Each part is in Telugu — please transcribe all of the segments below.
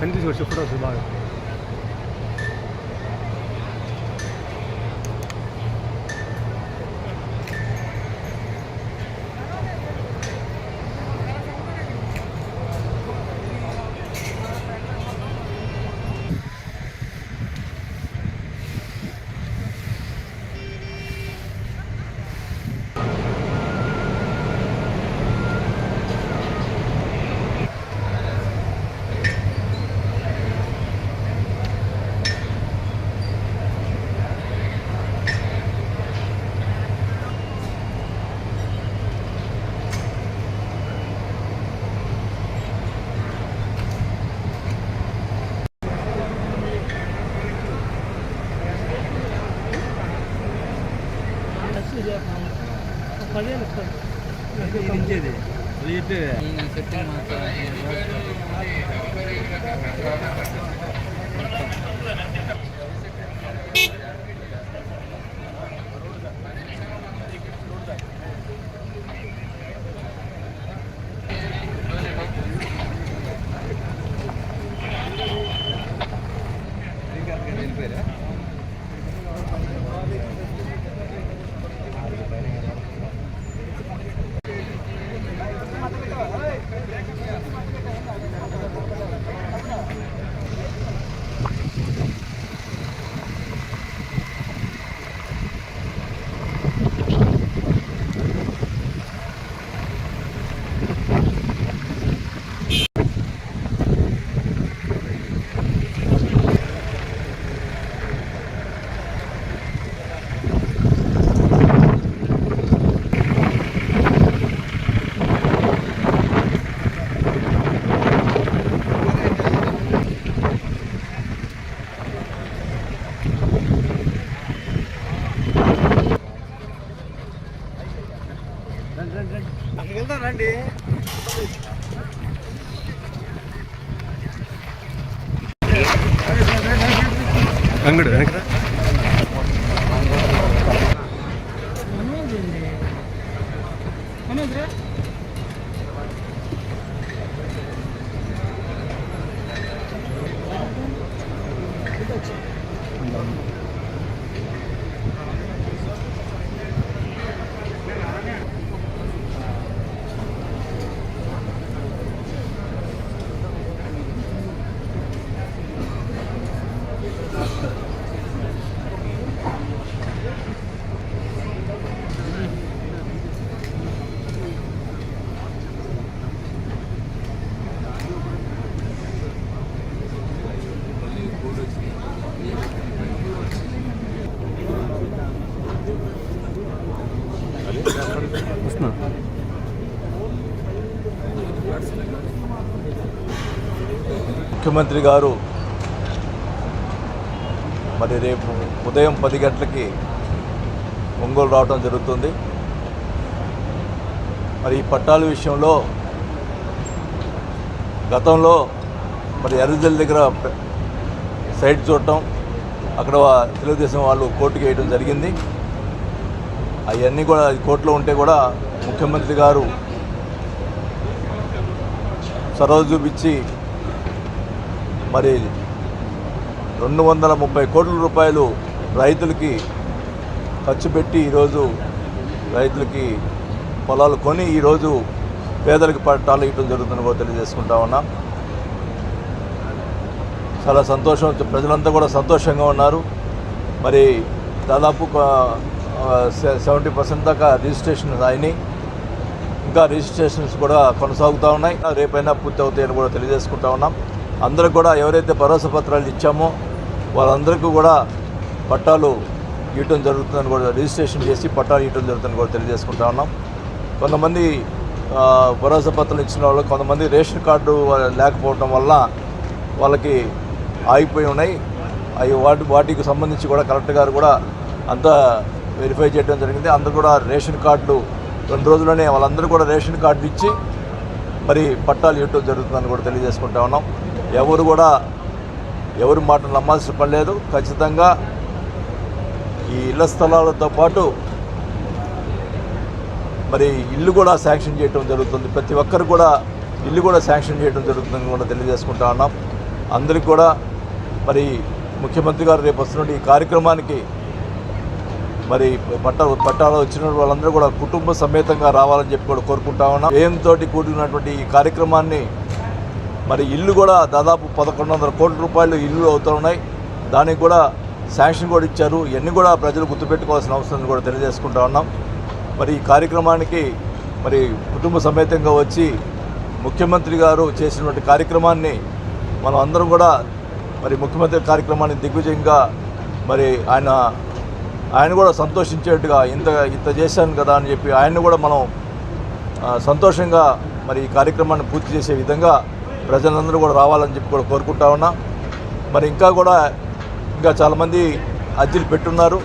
పని తీసి వచ్చి ఫోటో వస్తుంది que tengo acá. వస్తున్నా ముఖ్యమంత్రి గారు మరి రేపు ఉదయం పది గంటలకి ఒంగోలు రావడం జరుగుతుంది. మరి ఈ పట్టాల విషయంలో గతంలో మరి ఎర్రజల్ దగ్గర సైట్ చూడటం అక్కడ తెలుగుదేశం వాళ్ళు కోర్టుకి వేయడం జరిగింది. అవన్నీ కూడా అది కోర్టులో ఉంటే కూడా ముఖ్యమంత్రి గారు చొరవ చూపించి మరి రెండు వందల ముప్పై కోట్ల రూపాయలు రైతులకి ఖర్చు పెట్టి ఈరోజు రైతులకి పొలాలు కొని ఈరోజు పేదలకు పట్టాలు ఇవ్వడం జరుగుతుందని కూడా తెలియజేసుకుంటా ఉన్నా. చాలా సంతోషం. ప్రజలంతా కూడా సంతోషంగా ఉన్నారు. మరి దాదాపు సెవెంటీ పర్సెంట్ దాకా రిజిస్ట్రేషన్ అయినాయి. ఇంకా రిజిస్ట్రేషన్స్ కూడా కొనసాగుతూ ఉన్నాయి. రేపైనా పూర్తి అవుతాయని కూడా తెలియజేసుకుంటా ఉన్నాం. అందరికి కూడా ఎవరైతే భరోసా పత్రాలు ఇచ్చామో వాళ్ళందరికీ కూడా పట్టాలు ఇవ్వటం జరుగుతుందని కూడా రిజిస్ట్రేషన్ చేసి పట్టాలు ఇవ్వటం జరుగుతుందని కూడా తెలియజేసుకుంటా ఉన్నాం. కొంతమంది భరోసా పత్రాలు ఇచ్చిన వాళ్ళు కొంతమంది రేషన్ కార్డు లేకపోవడం లేకపోవటం వల్ల వాళ్ళకి ఆగిపోయి ఉన్నాయి. అవి వాటి వాటికి సంబంధించి కూడా కలెక్టర్ గారు కూడా అంతా వెరిఫై చేయడం జరిగింది. అందరూ కూడా రేషన్ కార్డులు రెండు రోజుల్లోనే వాళ్ళందరూ కూడా రేషన్ కార్డులు ఇచ్చి మరి పట్టాలు ఇవ్వటం జరుగుతుందని కూడా తెలియజేసుకుంటా ఉన్నాం. ఎవరు కూడా ఎవరి మాట నమ్మాల్సిన పని లేదు. ఖచ్చితంగా ఈ ఇళ్ళ స్థలాలతో పాటు మరి ఇల్లు కూడా శాంక్షన్ చేయడం జరుగుతుంది. ప్రతి ఒక్కరు కూడా ఇల్లు కూడా శాంక్షన్ చేయడం జరుగుతుందని కూడా తెలియజేసుకుంటా ఉన్నాం. అందరికి కూడా మరి ముఖ్యమంత్రి గారు రేపు వస్తున్న ఈ కార్యక్రమానికి మరి పట్ట పట్టాలు వచ్చిన వాళ్ళందరూ కూడా కుటుంబ సమేతంగా రావాలని చెప్పి కూడా కోరుకుంటా ఉన్నాం. ఏంతో కూడినటువంటి ఈ కార్యక్రమాన్ని మరి ఇల్లు కూడా దాదాపు పదకొండు వందల కోట్ల రూపాయలు ఇల్లు అవుతున్నాయి దానికి కూడా శాంక్షన్ కూడా ఇచ్చారు. ఇవన్నీ కూడా ప్రజలు గుర్తుపెట్టుకోవాల్సిన అవసరం కూడా తెలియజేసుకుంటా ఉన్నాం. మరి ఈ కార్యక్రమానికి మరి కుటుంబ సమేతంగా వచ్చి ముఖ్యమంత్రి గారు చేసినటువంటి కార్యక్రమాన్ని మనం అందరం కూడా మరి ముఖ్యమంత్రి కార్యక్రమాన్ని దిగ్విజయంగా మరి ఆయన ఆయన కూడా సంతోషించేట్టుగా ఇంత ఇంత చేశాను కదా అని చెప్పి ఆయన్ని కూడా మనం సంతోషంగా మరి ఈ కార్యక్రమాన్ని పూర్తి చేసే విధంగా ప్రజలందరూ కూడా రావాలని చెప్పి కూడా కోరుకుంటా ఉన్నా. మరి ఇంకా కూడా ఇంకా చాలామంది అర్జీలు పెట్టున్నారు.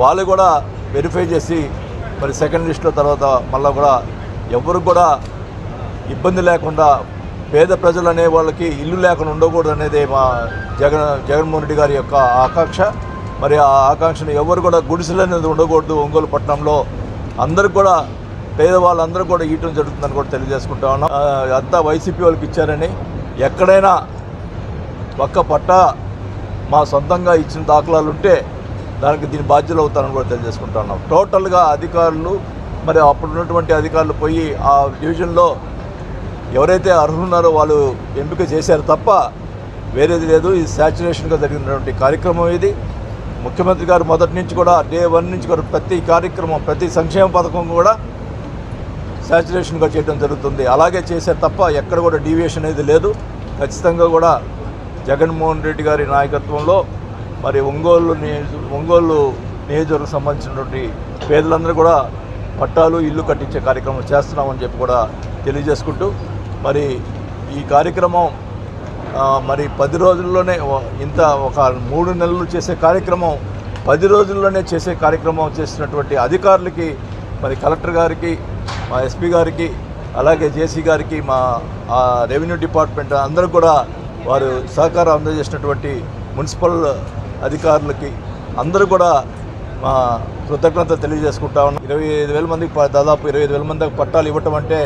వాళ్ళు కూడా వెరిఫై చేసి మరి సెకండ్ లిస్ట్లో తర్వాత మళ్ళీ కూడా ఎవరికి కూడా ఇబ్బంది లేకుండా పేద ప్రజలు అనే వాళ్ళకి ఇల్లు లేకుండా ఉండకూడదు అనేది మా జగన్ జగన్మోహన్ రెడ్డి గారి యొక్క ఆకాంక్ష. మరి ఆ ఆకాంక్షను ఎవరు కూడా గుడిసెలు అనేది ఉండకూడదు ఒంగోలు పట్టణంలో. అందరికి కూడా పేదవాళ్ళందరూ కూడా ఇవ్వడం జరుగుతుందని కూడా తెలియజేసుకుంటా ఉన్నాం. అంతా వైసీపీ వాళ్ళకి ఇచ్చారని ఎక్కడైనా ఒక్క పట్ట మా సొంతంగా ఇచ్చిన దాఖలాలు ఉంటే దానికి దీని బాధ్యులు అవుతారని కూడా తెలియజేసుకుంటా ఉన్నాం. టోటల్గా అధికారులు మరి అప్పుడు ఉన్నటువంటి అధికారులు పోయి ఆ డివిజన్లో ఎవరైతే అర్హులున్నారో వాళ్ళు ఎంపిక చేశారు తప్ప వేరేది లేదు. ఇది శాచురేషన్గా జరిగినటువంటి కార్యక్రమం ఇది. ముఖ్యమంత్రి గారు మొదటి నుంచి కూడా డే వన్ నుంచి కూడా ప్రతి కార్యక్రమం ప్రతి సంక్షేమ పథకం కూడా శాచురేషన్గా చేయడం జరుగుతుంది. అలాగే చేసే తప్ప ఎక్కడ కూడా డీవియేషన్ అనేది లేదు. ఖచ్చితంగా కూడా జగన్మోహన్ రెడ్డి గారి నాయకత్వంలో మరి ఒంగోలు ఒంగోలు నియోజకవర్గం సంబంధించినటువంటి పేదలందరూ కూడా పట్టాలు ఇల్లు కట్టించే కార్యక్రమం చేస్తున్నామని చెప్పి కూడా తెలియజేసుకుంటూ మరి ఈ కార్యక్రమం మరి పది రోజుల్లోనే ఇంత ఒక మూడు నెలలు చేసే కార్యక్రమం పది రోజుల్లోనే చేసే కార్యక్రమం చేసినటువంటి అధికారులకి మరి కలెక్టర్ గారికి మా ఎస్పీ గారికి అలాగే జేసీ గారికి మా రెవెన్యూ డిపార్ట్మెంట్ అందరూ కూడా వారు సహకారం అందజేసినటువంటి మున్సిపల్ అధికారులకి అందరూ కూడా మా కృతజ్ఞత తెలియజేసుకుంటా ఉన్నాం. ఇరవై ఐదు వేల మందికి దాదాపు ఇరవై ఐదు వేల మందికి పట్టాలు ఇవ్వటం అంటే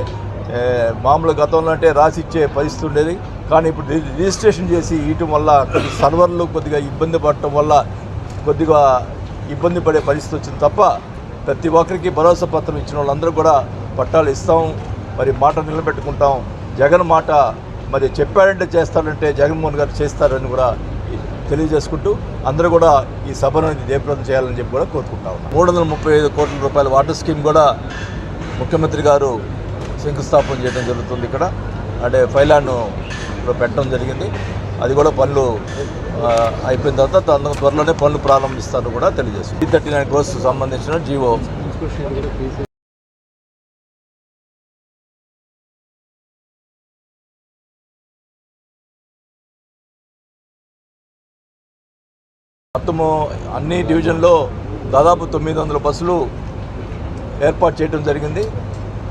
మామూలు గతంలో అంటే రాసి ఇచ్చే పరిస్థితి ఉండేది. కానీ ఇప్పుడు రిజిస్ట్రేషన్ చేసి ఇయటం వల్ల సర్వర్లు కొద్దిగా ఇబ్బంది పడటం వల్ల కొద్దిగా ఇబ్బంది పడే పరిస్థితి వచ్చింది తప్ప ప్రతి ఒక్కరికి భరోసా పత్రం ఇచ్చిన వాళ్ళందరూ కూడా పట్టాలు ఇస్తాం మరి మాట నిలబెట్టుకుంటాం. జగన్ మాట మరి చెప్పాడంటే చేస్తాడంటే జగన్మోహన్ గారు చేస్తారని కూడా తెలియజేసుకుంటూ అందరూ కూడా ఈ సభను జయప్రదం చేయాలని చెప్పి కూడా కోరుకుంటా ఉన్నాం. మూడు వందల ముప్పై ఐదు కోట్ల రూపాయల వాటర్ స్కీమ్ కూడా ముఖ్యమంత్రి గారు శంకుస్థాపన చేయడం జరుగుతుంది ఇక్కడ. అంటే ఫైలాన్ను ఇప్పుడు పెట్టడం జరిగింది. అది కూడా పనులు అయిపోయిన తర్వాత తొందర త్వరలోనే పనులు ప్రారంభిస్తారు కూడా తెలియజేస్తుంది త్రీ థర్టీ నైన్ క్రోర్స్ సంబంధించిన జీవో. మొత్తము అన్ని డివిజన్లో దాదాపు తొమ్మిది వందల బస్సులు ఏర్పాటు చేయడం జరిగింది.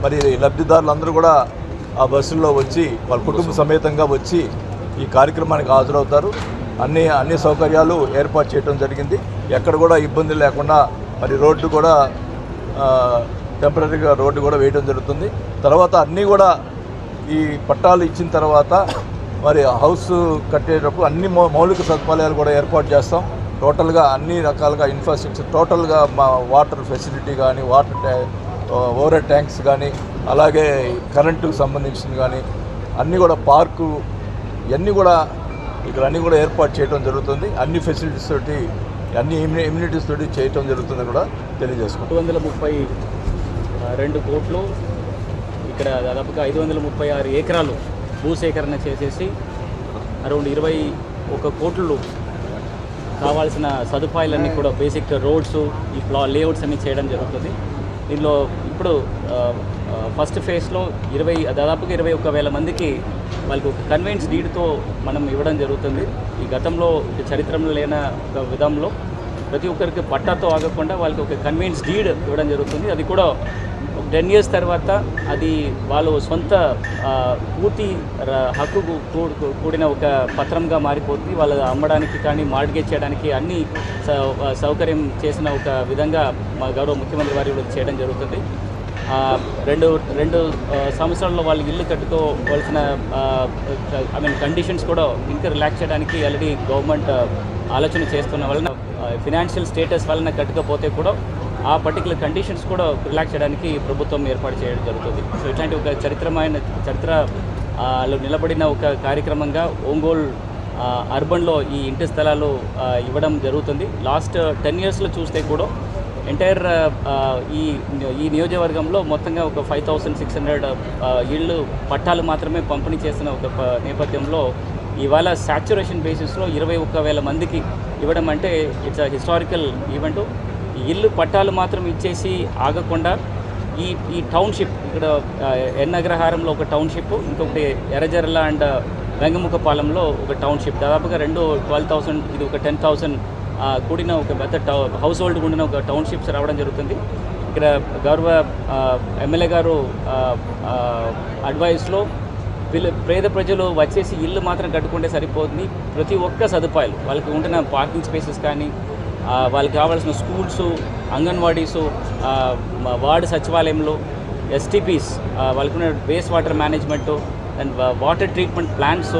మరి లబ్ధిదారులందరూ కూడా ఆ బస్సుల్లో వచ్చి వాళ్ళ కుటుంబ సమేతంగా వచ్చి ఈ కార్యక్రమానికి హాజరవుతారు. అన్ని అన్ని సౌకర్యాలు ఏర్పాటు చేయడం జరిగింది. ఎక్కడ కూడా ఇబ్బంది లేకుండా మరి రోడ్డు కూడా టెంపరీగా రోడ్డు కూడా వేయడం జరుగుతుంది. తర్వాత అన్నీ కూడా ఈ పట్టాలు ఇచ్చిన తర్వాత మరి హౌస్ కట్టేటప్పుడు అన్ని మౌ- మౌలిక సదుపాయాలు కూడా ఏర్పాటు చేస్తాం. టోటల్గా అన్ని రకాలుగా ఇన్ఫ్రాస్ట్రక్చర్ టోటల్గా మా వాటర్ ఫెసిలిటీ కానీ వాటర్ ట్యా ఓవర్ ట్యాంక్స్ కానీ అలాగే కరెంటుకు సంబంధించిన కానీ అన్నీ కూడా పార్కు ఇవన్నీ కూడా ఇక్కడ అన్నీ కూడా ఏర్పాటు చేయడం జరుగుతుంది. అన్ని ఫెసిలిటీస్ తోటి అన్ని ఇమ్యూనిటీస్ తోటి చేయటం జరుగుతుంది కూడా తెలియజేసుకుంటాం రెండు వందల ముప్పై రెండు కోట్లు ఇక్కడ దాదాపుగా ఐదు వందల ముప్పై ఆరు ఎకరాలు భూసేకరణ చేసేసి అరౌండ్ ఇరవై ఒక కోట్లు కావాల్సిన సదుపాయాలన్నీ కూడా బేసిక్ రోడ్స్ ఈ ప్లా లేఅవుట్స్ అన్ని చేయడం జరుగుతుంది. దీనిలో ఇప్పుడు ఫస్ట్ ఫేజ్లో ఇరవై దాదాపుగా ఇరవై ఒక్క వేల మందికి వాళ్ళకి ఒక కన్వెన్స్ డీడ్తో మనం ఇవ్వడం జరుగుతుంది. ఈ గతంలో చరిత్రలో లేన ఒక విధంలో ప్రతి ఒక్కరికి పట్టాతో ఆగకుండా వాళ్ళకి ఒక కన్వీన్స్ డీడ్ ఇవ్వడం జరుగుతుంది. అది కూడా టెన్ ఇయర్స్ తర్వాత అది వాళ్ళు సొంత పూర్తి హక్కు కూ- కూడిన ఒక పత్రంగా మారిపోతుంది. వాళ్ళు అమ్మడానికి కానీ మార్గేజ్ చేయడానికి అన్ని సౌ- సౌకర్యం చేసిన ఒక విధంగా మా గౌరవ ముఖ్యమంత్రి వారి కూడా చేయడం జరుగుతుంది. రెండు రెండు సంవత్సరాల్లో వాళ్ళు ఇల్లు కట్టుకోవాల్సిన ఐ మీన్ కండిషన్స్ కూడా ఇంకా రిలాక్స్ చేయడానికి ఆల్రెడీ గవర్నమెంట్ ఆలోచన చేస్తున్న వలన ఫినాన్షియల్ స్టేటస్ వలన కట్టుకపోతే కూడా ఆ పర్టికులర్ కండిషన్స్ కూడా రిలాక్స్ చేయడానికి ప్రభుత్వం ఏర్పాటు చేయడం జరుగుతుంది. సో ఇట్లాంటి ఒక చరిత్రమైన చరిత్ర నిలబడిన ఒక కార్యక్రమంగా ఒంగోలు అర్బన్లో ఈ ఇంటి స్థలాలు ఇవ్వడం జరుగుతుంది. లాస్ట్ టెన్ ఇయర్స్లో చూస్తే కూడా ఎంటైర్ ఈ ఈ నియోజకవర్గంలో మొత్తంగా ఒక ఫైవ్ థౌసండ్ సిక్స్ హండ్రెడ్ ఇళ్ళు పట్టాలు మాత్రమే పంపిణీ చేసిన ఒక నేపథ్యంలో ఇవాళ సాచ్యురేషన్ బేసిస్లో ఇరవై ఒక్క వేల మందికి ఇవ్వడం అంటే ఇట్స్ అ హిస్టారికల్ ఈవెంట్ ఇల్లు పట్టాలు మాత్రం ఇచ్చేసి ఆగకుండా ఈ ఈ టౌన్షిప్ ఇక్కడ ఎన్ అగ్రహారంలో ఒక టౌన్షిప్ ఇంకొకటి ఎర్రజర్ల అండ్ వెంగముఖపాలెంలో ఒక టౌన్షిప్. దాదాపుగా రెండు ట్వెల్వ్ థౌసండ్ ఇది ఒక టెన్ థౌసండ్ కూడిన ఒక పెద్ద టౌ హౌస్ హోల్డ్ కూడిన ఒక టౌన్షిప్స్ రావడం జరుగుతుంది. ఇక్కడ గౌరవ ఎమ్మెల్యే గారు అడ్వైస్లో వీళ్ళు పేద ప్రజలు వచ్చేసి ఇల్లు మాత్రం కట్టుకుంటే సరిపోతుంది. ప్రతి ఒక్క సదుపాయాలు వాళ్ళకి ఉంటున్న పార్కింగ్ స్పేసెస్ కానీ వాళ్ళకి కావాల్సిన స్కూల్స్ అంగన్వాడీస్ వార్డు సచివాలయంలో ఎస్టీపీస్ వాళ్ళకున్న waste water management and water treatment plants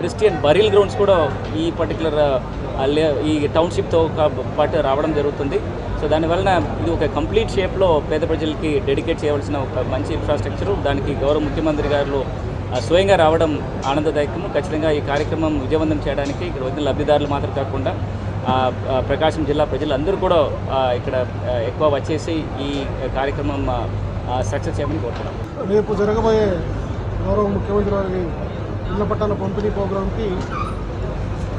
christian burial grounds కూడా ఈ పర్టికులర్ ఈ టౌన్షిప్తో పాటు రావడం జరుగుతుంది. సో దానివలన ఇది ఒక కంప్లీట్ షేప్లో పేద ప్రజలకి డెడికేట్ చేయవలసిన ఒక మంచి ఇన్ఫ్రాస్ట్రక్చరు. దానికి గౌరవ ముఖ్యమంత్రి గారు స్వయంగా రావడం ఆనందదాయకము. ఖచ్చితంగా ఈ కార్యక్రమం విజయవంతం చేయడానికి ఇక్కడ వచ్చిన లబ్ధిదారులు మాత్రం కాకుండా ప్రకాశం జిల్లా ప్రజలందరూ కూడా ఇక్కడ ఎక్కువ వచ్చేసి ఈ కార్యక్రమం సక్సెస్ చేయమని కోరుతున్నాం. రేపు జరగబోయే గౌరవ ముఖ్యమంత్రి వారి ఇళ్ళ పట్టాల పంపిణీ ప్రోగ్రాంకి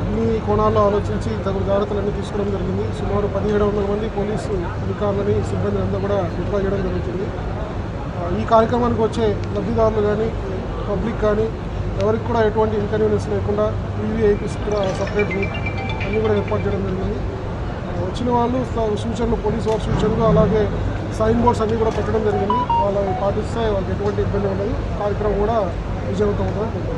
అన్ని కోణాల్లో ఆలోచించి తగు జాగ్రత్తలన్నీ తీసుకోవడం జరిగింది. సుమారు పదిహేడు వందల మంది పోలీసు అధికారులని సిబ్బంది అంతా కూడా డిప్లాయ్ చేయడం జరుగుతుంది. ఈ కార్యక్రమానికి వచ్చే లబ్ధిదారులు కానీ పబ్లిక్ కానీ ఎవరికి కూడా ఎటువంటి ఇన్కన్వీనియన్స్ లేకుండా ఈవీఐపీస్ కూడా సపరేట్ రూట్ అన్నీ కూడా ఏర్పాటు చేయడం జరిగింది. వచ్చిన వాళ్ళు సూచనలు పోలీసు వారి సూచనలు అలాగే సైన్ బోర్డ్స్ అన్నీ కూడా పెట్టడం జరిగింది. వాళ్ళు పాటిస్తే వాళ్ళకి ఎటువంటి ఇబ్బంది ఉండదు. కార్యక్రమం కూడా విజయవంతం అవుతుంది